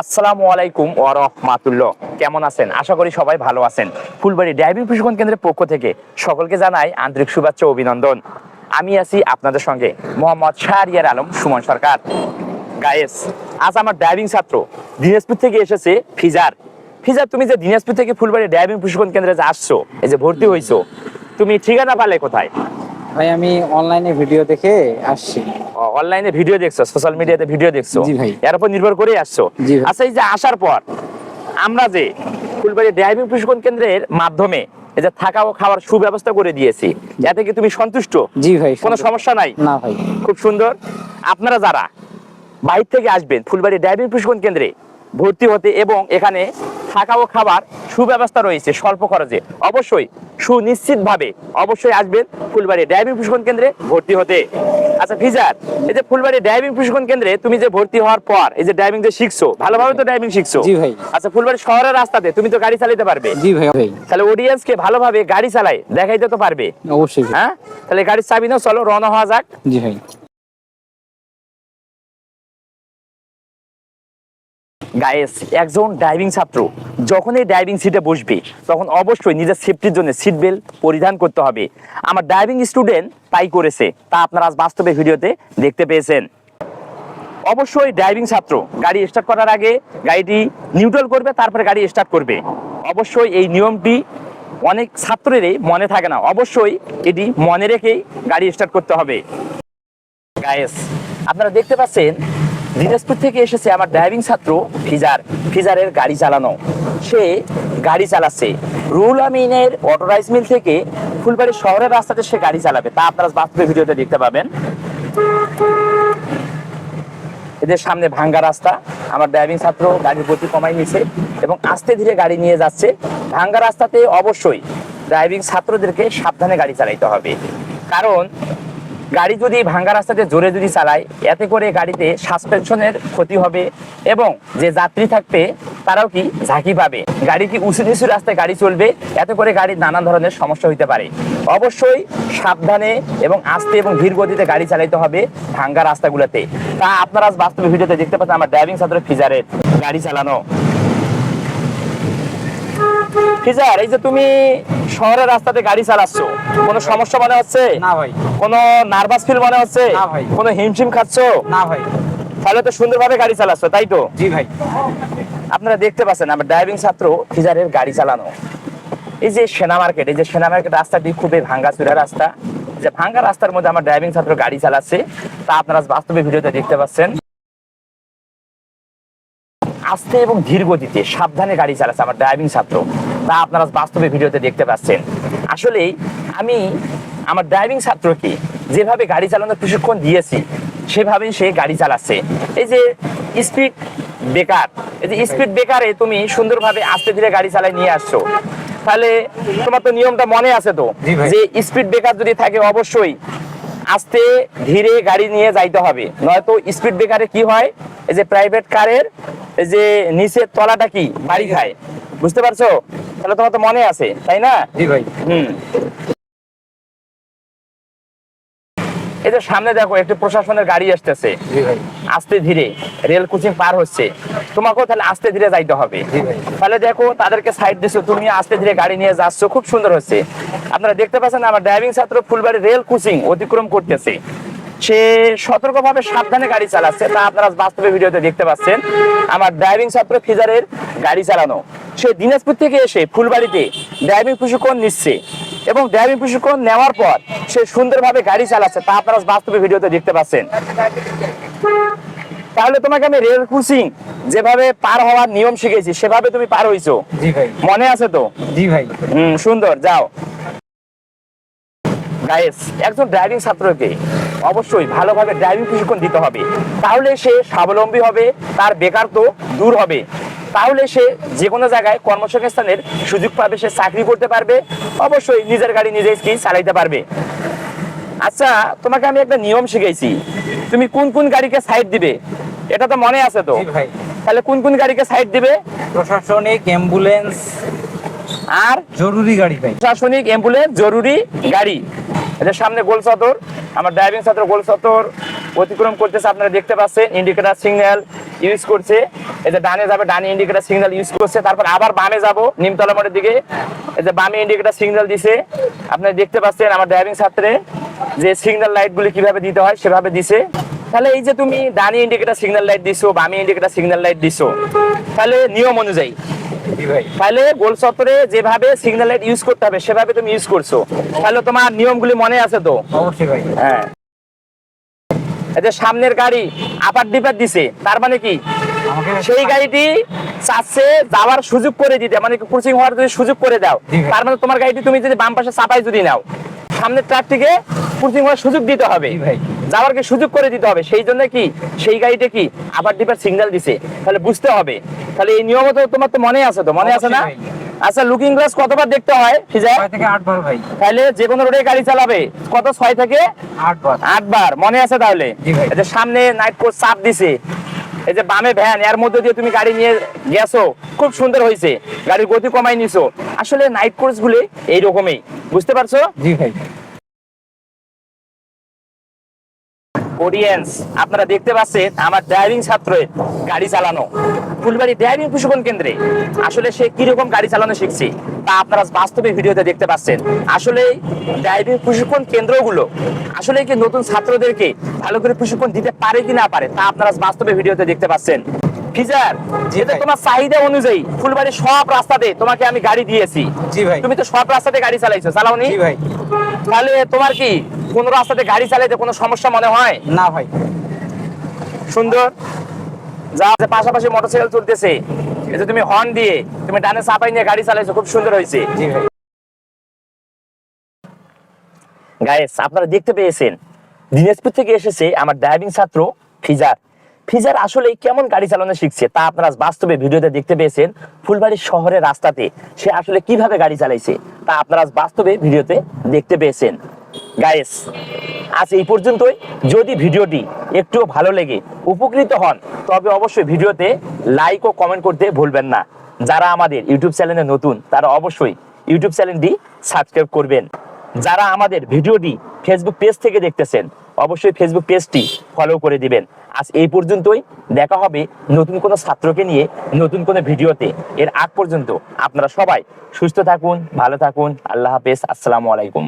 আসসালামু আলাইকুম ওয়া রাহমাতুল্লাহ। কেমন আছেন? আশা করি সবাই ভালো আছেন। ফুলবাড়ি ড্রাইভিং প্রশিক্ষণ কেন্দ্রের পক্ষ থেকে সকলকে জানাই আন্তরিক শুভেচ্ছা অভিনন্দন। আমি আছি আপনাদের সঙ্গে মোহাম্মদ শাহরিয়ার আলম, সুমন সরকার। গায়েস আজ আমার ড্রাইভিং ছাত্র দিনাজপুর থেকে এসেছে ফিজার। ফিজার, তুমি যে দিনাজপুর থেকে ফুলবাড়ি ড্রাইভিং প্রশিক্ষণ কেন্দ্রে যে আসছো, এই যে ভর্তি হইছো, তুমি ঠিকানা পালে কোথায়? ভাই আমি অনলাইনে ভিডিও দেখে আসছি। অনলাইনে ভিডিও দেখছ? সোশ্যাল মিডিয়াতে ভিডিও দেখছ? জি ভাই। এর উপর নির্ভর করে আসছো? আচ্ছা এই যে আসার পর আমরা যে ফুলবাড়ি ড্রাইভিং প্রশিক্ষণ কেন্দ্রের মাধ্যমে এই যে থাকা ও খাওয়ার সুব্যবস্থা করে দিয়েছি এতে কি তুমি সন্তুষ্ট? জি ভাই কোনো সমস্যা নাই? না ভাই। খুব সুন্দর। আপনারা যারা বাইরে থেকে আসবেন ফুলবাড়ি ড্রাইভিং প্রশিক্ষণ কেন্দ্রে ভর্তি হতে এবং এখানে থাকা ও খাবার সুব্যবস্থা রয়েছে স্বল্প খরচে অবশ্যই সুনিশ্চিত ভাবে অবশ্যই আসবেন ফুলবাড়ি ড্রাইভিং প্রশিক্ষণ কেন্দ্রে ভর্তি হতে। আচ্ছা ফিজার এই যে ফুলবাড়ি ড্রাইভিং প্রশিক্ষণ কেন্দ্রে তুমি যে ভর্তি হওয়ার পর এই যে ড্রাইভিং যে শিখছো ভালোভাবে তো ড্রাইভিং শিখছো? জি ভাই। আচ্ছা ফুলবাড়ি শহরের রাস্তাতে তুমি তো গাড়ি চালাতে পারবে। জি ভাই ভাই তাহলে অডিয়েন্সকে ভালোভাবে গাড়ি চালায় দেখাইতে তো পারবে। অবশ্যই। হ্যাঁ? তাহলে গাড়ির চাবি নাও চলো রওনা হওয়া যাক। জি ভাই। গায়েস একজন ড্রাইভিং ছাত্র, যখন এই ড্রাইভিং সিটে বসবে, তখন অবশ্যই নিজের সেফটির জন্য সিট বেল্ট পরিধান করতে হবে। আমার ড্রাইভিং স্টুডেন্ট তাই করেছে, তা আপনারা আজ বাস্তবে ভিডিওতে দেখতে পেয়েছেন। অবশ্যই ড্রাইভিং ছাত্র, গাড়ি স্টার্ট করার আগে গাড়িটি নিউট্রাল করবে, তারপরে গাড়ি স্টার্ট করবে। অবশ্যই এই নিয়মটি অনেক ছাত্রেরই মনে থাকে না, অবশ্যই এটি মনে রেখেই গাড়ি স্টার্ট করতে হবে। গায়েস আপনারা দেখতে পাচ্ছেন দিনাজপুর থেকে এসেছে আমার ড্রাইভিং ছাত্র ফিজার। ফিজারের গাড়ি চালানো। সে গাড়ি চালাচ্ছে। রুল আমিনের অটো রাইস মিল থেকে ফুলবাড়ি শহরের রাস্তাতে সে গাড়ি চালাবে। তা আপনারা বাস্তবে ভিডিওতে দেখতে পাবেন। এদের সামনে ভাঙ্গা রাস্তা। আমার ড্রাইভিং ছাত্র গাড়ির গতি কমাই নিছে এবং আস্তে ধীরে গাড়ি নিয়ে যাচ্ছে। ভাঙ্গা রাস্তাতে অবশ্যই ড্রাইভিং ছাত্রদেরকে সাবধানে গাড়ি চালাইতে হবে। কারণ গাড়ি যদি ভাঙ্গা রাস্তাতে জোরে যদি চালায়, এতে করে গাড়িতে সাসপেনশনের ক্ষতি হবে এবং যে যাত্রী থাকবে, তারাও কি ঝাঁকি পাবে? গাড়ি কি উঁচু নিচু রাস্তায় গাড়ি চলবে? এতে করে গাড়ির নানা ধরনের সমস্যা হতে পারে। অবশ্যই সাবধানে এবং আস্তে এবং ধীর গতিতে গাড়ি চালাইতে হবে ভাঙ্গা রাস্তাগুলোতে। তা আপনারা আজ বাস্তবে ভিডিওতে দেখতে পাচ্ছেন, আমার ড্রাইভিং ছাত্র ফিজারের গাড়ি চালানো। ফিজার এই যে তুমি শহরের রাস্তাতে গাড়ি চালাচ্ছ কোনো সমস্যা মনে হচ্ছে? না ভাই। কোনো নার্ভাস ফিল মনে হচ্ছে? না ভাই। কোনো হিমশিম খাচ্ছ? না ভাই। তাহলে তো সুন্দরভাবে গাড়ি চালাচ্ছ তাই তো? জি ভাই। আপনারা দেখতে পাচ্ছেন আমার ড্রাইভিং ছাত্র ফিজারের গাড়ি চালানো। এই যে সেনা মার্কেট এই যে সেনা মার্কেট রাস্তাটি খুবই ভাঙ্গা চূড়া রাস্তা যে ভাঙ্গা রাস্তার মধ্যে আমার ড্রাইভিং ছাত্র গাড়ি চালাচ্ছে তা আপনারা বাস্তবে ভিডিওতে দেখতে পাচ্ছেন। আস্তে এবং ধীর গতিতে সাবধানে গাড়ি চালাচ্ছে আমার ড্রাইভিং ছাত্র। তা আপনারা বাস্তবে ভিডিওতে দেখতে পাচ্ছেন। আসলেই আমি আমার ড্রাইভিং ছাত্রকে যেভাবে গাড়ি চালানোর প্রশিক্ষণ দিয়েছি সেভাবেই সে গাড়ি চালাচ্ছে। এই যে স্পিড বেকার এই যে স্পিড বেকারে তুমি সুন্দরভাবে আস্তে ধীরে গাড়ি চালায় নিয়ে আসছো। তাহলে তোমার তো নিয়মটা মনে আছে তো? যে স্পিড বেকার যদি থাকে অবশ্যই আস্তে ধীরে গাড়ি নিয়ে যাইতে হবে। নয়তো স্পিড ব্রেকারে কি হয়? এই যে প্রাইভেট কারের এই যে নিচের তলাটা কি? বাড়ি খায়। বুঝতে পারছ? তাহলে তোমার তো মনে আছে তাই না? জি ভাই। হুম। এই যে সামনে দেখো একটি প্রশাসনের গাড়ি আসতেছে। আস্তে ধীরে রেল কোচিং পার হচ্ছে। তোমাকেও তাহলে আস্তে ধীরে যাইতে হবে। তাহলে দেখো তাদেরকে সাইড দিছো তুমি আস্তে ধীরে গাড়ি নিয়ে যাচ্ছ খুব সুন্দর হচ্ছে। আপনারা দেখতে পাচ্ছেন আমার ড্রাইভিং ছাত্র ফুলবাড়ি রেল কোচিং অতিক্রম করতেছে। সে সতর্কভাবে সাবধানে গাড়ি চালাচ্ছে তা আপনারা বাস্তবে ভিডিওতে দেখতে পাচ্ছেন। আমার ড্রাইভিং ছাত্র ফিজারের গাড়ি চালানো। সে দিনাজপুর থেকে এসে ফুলবাড়িতে ড্রাইভিং প্রশিক্ষণ নিচ্ছে। এবং ড্রাইভিং প্রশিক্ষণ নেওয়ার পর সে সুন্দরভাবে গাড়ি চালাচ্ছে তা আপনারা বাস্তবে ভিডিওতে দেখতে পাচ্ছেন। তাহলে তোমাকে আমি রেল ক্রুসিং যেভাবে পার হওয়ার নিয়ম শিখেছি সেভাবে তুমি পার হইছো। জি ভাই। মনে আছে তো? জি ভাই। হুম সুন্দর যাও। গাইস একজন ড্রাইভিং ছাত্রকে অবশ্যই ভালোভাবে ড্রাইভিং প্রশিক্ষণ দিতে হবে। তাহলে সে স্বাবলম্বী হবে তার বেকারত্ব দূর হবে। তাহলে সে যে কোনো জায়গায় কর্মসংস্থানের সুযোগ পাবে সে চাকরি করতে পারবে অবশ্যই নিজের গাড়ি নিজে কি চালাইতে পারবে। আচ্ছা তোমাকে আমি একটা নিয়ম শিখেছি তুমি কোন কোন গাড়িকে সাইড দিবে? এটা তো মনে আছে তো। ভাই। তাহলে কোন কোন গাড়িকে সাইড দিবে? প্রশাসনিক অ্যাম্বুলেন্স আর? জরুরি গাড়ি ভাই। প্রশাসনিক অ্যাম্বুলেন্স জরুরি গাড়ি। এদের সামনে গোল সতর আমার ড্রাইভিং ছাত্র গোল সতর অতিক্রম করতেছে, আপনারা দেখতে পাচ্ছেন ইন্ডিকেটার সিগন্যাল ইউজ করছে। এই যে ডানে যাবে, ডানে ইন্ডিকেটার সিগন্যাল ইউজ করছে, তারপর আবার বামে যাব, নিমতলা মোড়ের দিকে। এই যে বামে ইন্ডিকেটার সিগন্যাল দিছে আপনারা দেখতে পাচ্ছেন আমার ড্রাইভিং ছাত্রে যে সিগন্যাল লাইটগুলি কীভাবে দিতে হয়, সেভাবে দিছে। তাহলে এই যে তুমি ডানে ইন্ডিকেটার সিগন্যাল লাইট দিছো বামে ইন্ডিকেটার সিগন্যাল লাইট দিছো তাহলে নিয়ম অনুযায়ী। তাহলে গোল চত্বরে যেভাবে সিগন্যাল লাইট ইউজ করতে হবে সেভাবে তুমি ইউজ করছ। তাহলে তোমার নিয়মগুলি মনে আছে তো? অবশ্যই ভাই। হ্যাঁ। এই যে সামনের গাড়ি আপার ডিপার দিছে তার মানে কি? সেই গাড়িটি চাচ্ছে যাওয়ার সুযোগ করে দিতে মানে ক্রসিং হওয়ার যদি সুযোগ করে দাও তার মানে তোমার গাড়িটি তুমি যদি বাম পাশে চাপাই যদি নাও সামনের ট্রাকটিকে ক্রসিং হওয়ার সুযোগ দিতে হবে। ভাই। যাওয়ার কি সুযোগ করে দিতে হবে। সেই জন্য কি? সেই গাড়িটা কি? আবার ডিপার সিগন্যাল দিছে। তাহলে বুঝতে হবে। তাহলে এই নিয়ম তো তোমার তো মনে আছে তো? মনে আছে না? আচ্ছা লুকিং গ্লাস কতবার দেখতে হয় ফিজা ছয় থেকে আট বার ভাই। তাহলে যে কোনো রোডে গাড়ি চালাবে। কত? ছয় থেকে আট বার আট বার মনে আছে তাহলে? সামনে নাইট কোর্স চাপ দিছে। এই যে বামে ভ্যান এর মধ্যে দিয়ে তুমি গাড়ি নিয়ে গেছো। খুব সুন্দর হয়েছে। গাড়ির গতি কমাই নিছো। আসলে নাইট কোর্স গুলি এইরকমই। বুঝতে পারছ? জি ভাই। অডিয়েন্স আপনারা দেখতে পাচ্ছেন আমার ড্রাইভিং ছাত্রের গাড়ি চালানো। ফুলবাড়ি ড্রাইভিং প্রশিক্ষণ কেন্দ্রে। আসলে সে কীরকম গাড়ি চালানো শিখছে তা আপনারা বাস্তবে ভিডিওতে দেখতে পাচ্ছেন। আসলে ড্রাইভিং প্রশিক্ষণ কেন্দ্রগুলো আসলে কি নতুন ছাত্রদেরকে ভালো করে প্রশিক্ষণ দিতে পারে কি না পারে তা আপনারা বাস্তবে ভিডিওতে দেখতে পাচ্ছেন। ফিজার যেটা তোমার চাহিদা অনুযায়ী ফুলবাড়ির সব রাস্তাতে তোমাকে আমি গাড়ি দিয়েছি। জি ভাই। তুমি তো সব রাস্তাতে গাড়ি চালাইছো চালাওনি? জি ভাই। তাহলে তোমার কি কোন রাস্তাতে গাড়ি চালাইতে কোনো সমস্যা মনে হয়? না ভাই। সুন্দর। যা যে পাশাপাশি মোটরসাইকেল চলতেছে। এই যে তুমি হর্ন দিয়ে তুমি ডানে চাপাই নিয়ে গাড়ি চালাইছো খুব সুন্দর হয়েছে। জি ভাই। গাইস আপনারা দেখতে পেয়েছেন দিনাজপুর থেকে এসেছে আমার ড্রাইভিং ছাত্র ফিজার। ফিজার আসলে কেমন গাড়ি চালানো শিখছে তা আপনারা বাস্তবে ভিডিওতে দেখতে পেয়েছেন। ফুলবাড়ির শহরের রাস্তাতে সে আসলে কীভাবে গাড়ি চালাইছে তা আপনারা বাস্তবে ভিডিওতে দেখতে পেয়েছেন। গাইস আজ এই পর্যন্তই। যদি ভিডিওটি একটু ভালো লেগে উপকৃত হন, তবে অবশ্যই ভিডিওতে লাইক ও কমেন্ট করতে ভুলবেন না। যারা আমাদের ইউটিউব চ্যানেলে নতুন, তারা অবশ্যই ইউটিউব চ্যানেলটি সাবস্ক্রাইব করবেন। যারা আমাদের ভিডিওটি ফেসবুক পেজ থেকে দেখতেছেন, অবশ্যই ফেসবুক পেজটি ফলো করে দিবেন। আজ এই পর্যন্তই। দেখা হবে নতুন কোনো ছাত্রকে নিয়ে নতুন কোনো ভিডিওতে। এর আগ পর্যন্ত আপনারা সবাই সুস্থ থাকুন, ভালো থাকুন। আল্লাহ হাফেজ। আসসালামু আলাইকুম।